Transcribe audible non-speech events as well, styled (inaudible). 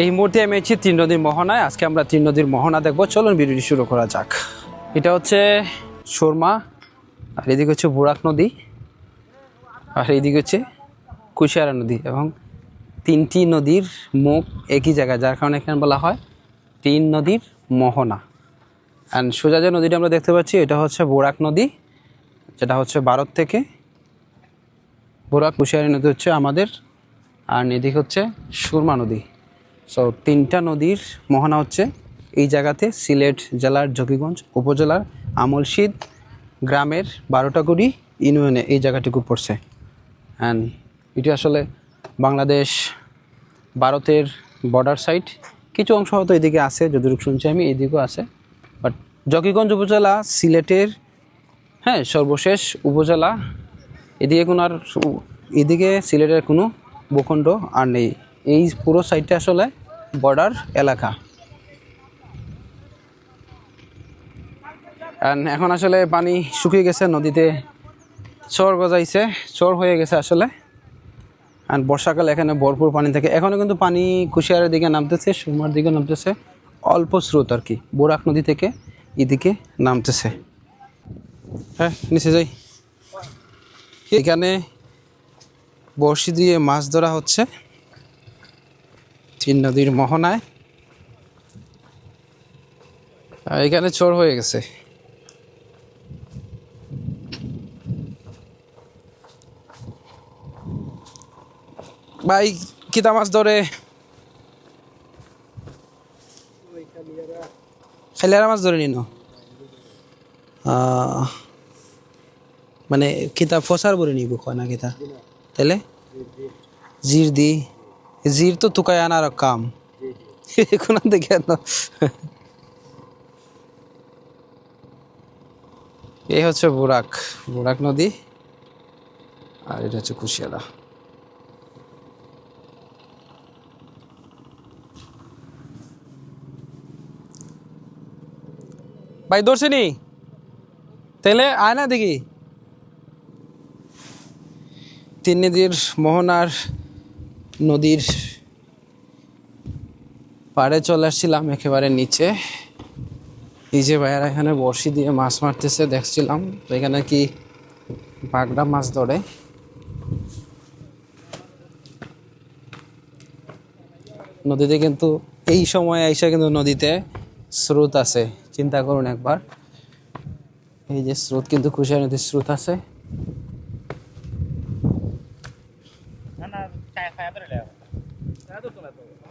এই মুহূর্তে আমি আছি তিন নদীর মোহনায়। আজকে আমরা তিন নদীর মোহনা দেখব। চলুন ভিডিওটি শুরু করা যাক। এটা হচ্ছে সুরমা, আর এদিকে হচ্ছে বুরাক নদী, আর এইদিকে হচ্ছে কুশিয়ারা নদী এবং তিনটি নদীর মুখ একই জায়গায়, যার কারণে এখানে বলা হয় তিন নদীর মোহনা। অ্যান্ড সোজা যে নদীটা আমরা দেখতে পাচ্ছি, এটা হচ্ছে বোরাক নদী, যেটা হচ্ছে ভারত থেকে। বোরাক কুশিয়ারি নদী হচ্ছে আমাদের, আর এদিকে হচ্ছে সুরমা নদী। সো তিনটা নদীর মোহনা হচ্ছে এই জায়গাতে সিলেট জেলার জকিগঞ্জ উপজেলার আমলশিদ গ্রামের বারোটাগুড়ি ইউনিয়নে এই জায়গাটুকু পড়ছে। অ্যান্ড এটি আসলে বাংলাদেশ, ভারতের বর্ডার সাইড কিছু অংশ হয়তো এদিকে আছে, যতটুকু শুনছি আমি, এদিকেও আছে। বাট জকিগঞ্জ উপজেলা, সিলেটের হ্যাঁ সর্বশেষ উপজেলা। এদিকে কোনো আর, এদিকে সিলেটের কোনো ভূখণ্ড আর নেই। এই পুরো সাইডটা আসলে বর্ডার এলাকা। এখন আসলে পানি শুকিয়ে গেছে, নদীতে চর গজাইছে, চর হয়ে গেছে আসলে। আর বর্ষাকালে এখানে ভরপুর পানি থাকে। এখনও কিন্তু পানি কুশিয়ারের দিকে নামতেছে, সুরমার দিকে নামতেছে, অল্প স্রোত আর কি। বোরাক নদী থেকে এদিকে নামতেছে। হ্যাঁ নিচে যাই। এখানে বড়শি দিয়ে মাছ ধরা হচ্ছে। তিন নদীর মোহনায়। আর এখানে চোর হয়ে গেছে। ভাই, কিতা মাছ ধরে? খাইলারা মাছ ধরে নিন। মানে কিতা ফসার বলে নিব কয় না কিতা? তাহলে জির দি জির তো তুকায় আনার কাম। (laughs) এখন দেখে না। (laughs) এই হচ্ছে বুরাক। বুরাক নদী। আর এটা হচ্ছে কুশিয়ারা ভাই ধরছেনি তাহলে আয় না দেখি। তিন নদীর মোহনার নদীর পাড়ে চলে আসছিলাম, একেবারে নিচে। এই যে ভাইয়ারা এখানে বড়শি দিয়ে মাছ মারতেছে, দেখছিলাম। তো এখানে কি বাগড়া মাছ ধরে। নদীতে কিন্তু, এই সময় আইসা কিন্তু নদীতে স্রোত আছে, চিন্তা করুন একবার। এই যে স্রোত কিন্তু কুশিয়া নদীর স্রোত আছে। ನಾನು ಚಾಯ್ ಫೈಬರ್